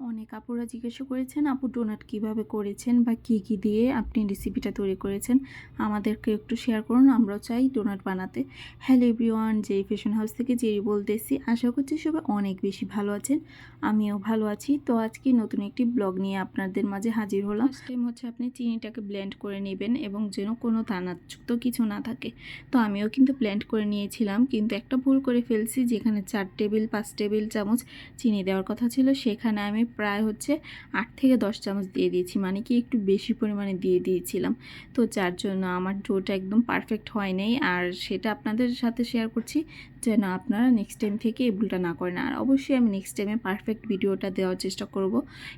অনেক আপুরা জিজ্ঞাসা করেছেন, আপু ডোনাট কীভাবে করেছেন বা কি কি দিয়ে আপনি রেসিপিটা তৈরি করেছেন? আমাদেরকে একটু শেয়ার করুন, আমরাও চাই ডোনাট বানাতে। হ্যালো এভরিওয়ান যে ফ্যাশন হাউস থেকে যেই বলতেছি। আশা করছি সবাই অনেক বেশি ভালো আছেন, আমিও ভালো আছি। তো আজকে নতুন একটি ব্লগ নিয়ে আপনাদের মাঝে হাজির হলাম। টাইম হচ্ছে আপনি চিনিটাকে ব্লেন্ড করে নেবেন এবং যেন কোনো দানাযুক্ত কিছু না থাকে। তো আমিও কিন্তু ব্লেন্ড করে নিয়েছিলাম, কিন্তু একটা ভুল করে ফেলছি। যেখানে চার টেবিল, পাঁচ টেবিল চামচ চিনি দেওয়ার কথা ছিল, সেখানে আমি প্রায় হচ্ছে আট থেকে দশ চামচ দিয়ে দিয়েছি। মানে কি একটু বেশি পরিমাণে দিয়ে দিয়েছিলাম। তো যার জন্য আমার ডোটা একদম পারফেক্ট হয় নাই। আর সেটা আপনাদের সাথে শেয়ার করছি। যেন আপনারা নেক্সট টাইম থেকে এই ভুলটা না করেন। আর অবশ্যই আমি নেক্সট টাইমে পারফেক্ট ভিডিওটা দেওয়ার চেষ্টা করব।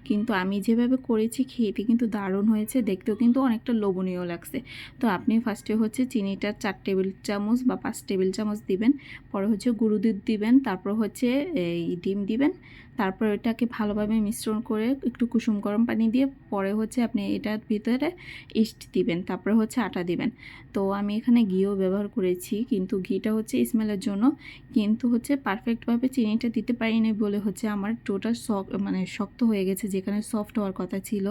কিন্তু আমি যেভাবে করেছি খেতে কিন্তু দারুণ হয়েছে, দেখতেও কিন্তু অনেকটা লোভনীয় লাগছে। তো আপনি ফার্স্টে হচ্ছে চিনিটা চার টেবিল চামচ বা পাঁচ টেবিল চামচ দিবেন। পরে হচ্ছে গুঁড়ো দুধ দিবেন, তারপর হচ্ছে এই ডিম দিবেন। তারপর এটাকে ভালোভাবে মিশ্রণ করে একটু কুসুম গরম পানি দিয়ে পরে হচ্ছে আপনি এটার ভিতরে ইস্ট দিবেন, তারপরে হচ্ছে আটা দিবেন। তো আমি এখানে ঘিও ব্যবহার করেছি, কিন্তু ঘিটা হচ্ছে স্মেলের জন্য কিন্তু হচ্ছে পারফেক্টভাবে চিনিটা দিতে পারিনি বলে হচ্ছে আমার টোটা শক মানে শক্ত হয়ে গেছে, যেখানে সফট হওয়ার কথা ছিল।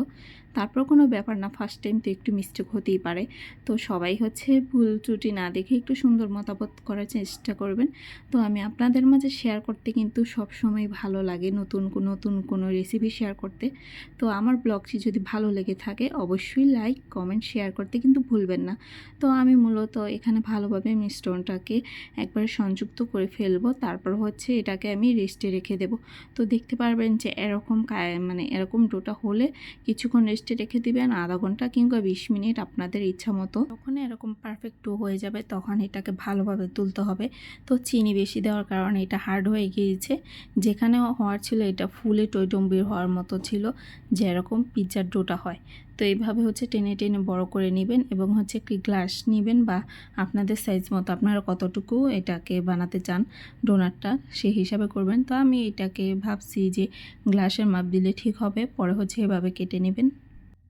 তারপর কোনো ব্যাপার না ফার্স্ট টাইম তো একটু মিস্টেক হতেই পারে। তো সবাই হচ্ছে ভুল ত্রুটি না দেখে একটু সুন্দর মতামত করার চেষ্টা করবেন। তো আমি আপনাদের মাঝে শেয়ার করতে কিন্তু সব সময় ভালো লাগে নতুন নতুন কোনো রেসিপি শেয়ার করতে। তো আমার ব্লগটি যদি ভালো লেগে থাকে, অবশ্যই লাইক কমেন্ট শেয়ার করতে কিন্তু ভুলবেন না। তো আমি মূলত এখানে ভালোভাবে মিশ্রণটাকে একবার সংযুক্ত করে ফেলব, তারপর হচ্ছে এটাকে আমি রেস্টে রেখে দেব। তো দেখতে পারবেন যে এরকম মানে এরকম ডোটা হলে কিছুক্ষণ রেস্টে রেখে দিবেন, আধা ঘণ্টা কিংবা বিশ মিনিট আপনাদের ইচ্ছা মতো। যখন এরকম পারফেক্ট ডো হয়ে যাবে, তখন এটাকে ভালোভাবে তুলতে হবে। তো চিনি বেশি দেওয়ার কারণে এটা হার্ড হয়ে গিয়েছে। যেখানে হওয়ার ছিল এটা ফুলে টইটম্বির হওয়ার মতো ছিল, যেরকম পিৎজার ডোটা হয়। তো এইভাবে হচ্ছে টেনে টেনে বড় করে নেবেন এবং হচ্ছে একটি গ্লাস নেবেন বা আপনাদের সাইজ মতো আপনারা কতটুকু এটাকে বানাতে চান ডোনারটা সেই হিসাবে করবেন। তো আমি এটাকে ভাবছি যে গ্লাসের মাপ দিলে ঠিক হবে, পরে হচ্ছে এভাবে কেটে নেবেন।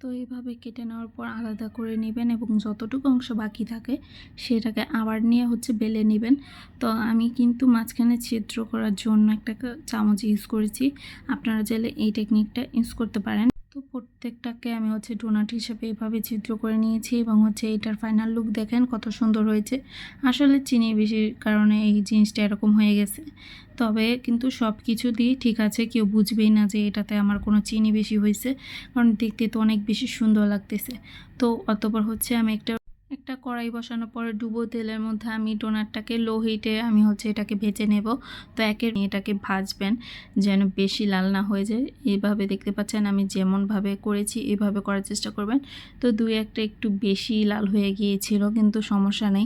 তো এইভাবে কেটে নেওয়ার পর আলাদা করে নেবেন এবং যতটুকু অংশ বাকি থাকে সেটাকে আবার নিয়ে হচ্ছে বেলে নেবেন। তো আমি কিন্তু মাঝখানে ছিদ্র করার জন্য একটা চামচ ইউজ করেছি। আপনারা চাইলে এই টেকনিকটা ইউজ করতে পারেন। তো প্রত্যেকটাকে আমি হচ্ছে ডোনাট হিসেবে এভাবে চিত্র করে নিয়েছি এবং হচ্ছে এটার ফাইনাল লুক দেখেন কত সুন্দর হয়েছে। আসলে চিনি বেশির কারণে এই জিনিসটা এরকম হয়ে গেছে। তবে কিন্তু সব কিছু দিয়ে ঠিক আছে, কেউ বুঝবেই না যে এটাতে আমার কোনো চিনি বেশি হয়েছে, কারণ দেখতে তো অনেক বেশি সুন্দর লাগতেছে। তো অতপর হচ্ছে আমি একটা একটা কড়াই বসানোর পরে ডুবো তেলের মধ্যে আমি ডোনাটটাকে লো হিটে আমি হচ্ছে এটাকে ভেজে নেব। তো একে এটাকে ভাজবেন, যেন বেশি লাল না হয়ে যায়। এইভাবে দেখতে পাচ্ছেন আমি যেমনভাবে করেছি, এভাবে করার চেষ্টা করবেন। তো দুই একটা একটু বেশি লাল হয়ে গিয়েছিল, কিন্তু সমস্যা নেই।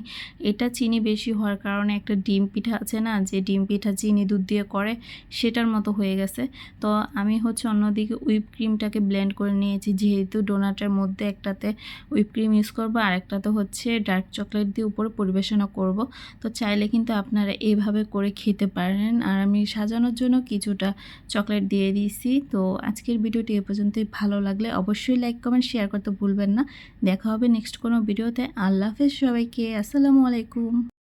এটা চিনি বেশি হওয়ার কারণে একটা ডিম পিঠা আছে না, যে ডিম পিঠা চিনি দুধ দিয়ে করে, সেটার মতো হয়ে গেছে। তো আমি হচ্ছে অন্যদিকে হুইপ ক্রিমটাকে ব্লেন্ড করে নিয়েছি, যেহেতু ডোনাটের মধ্যে একটাতে হুইপ ক্রিম ইউজ করব আর একটাতে হচ্ছে ডার্ক চকলেট দিয়ে উপরে পরিবেশনা করব। তো চাইলে কিন্তু আপনারা এইভাবে করে খেতে পারেন। আর আমি সাজানোর জন্য কিছুটা চকলেট দিয়ে দিয়েছি। তো আজকের ভিডিওটি এ পর্যন্তই। ভালো লাগলে অবশ্যই লাইক কমেন্ট শেয়ার করতে ভুলবেন না। দেখা হবে নেক্সট কোনো ভিডিওতে। আল্লাহ হাফেজ সবাইকে। আসসালামু আলাইকুম।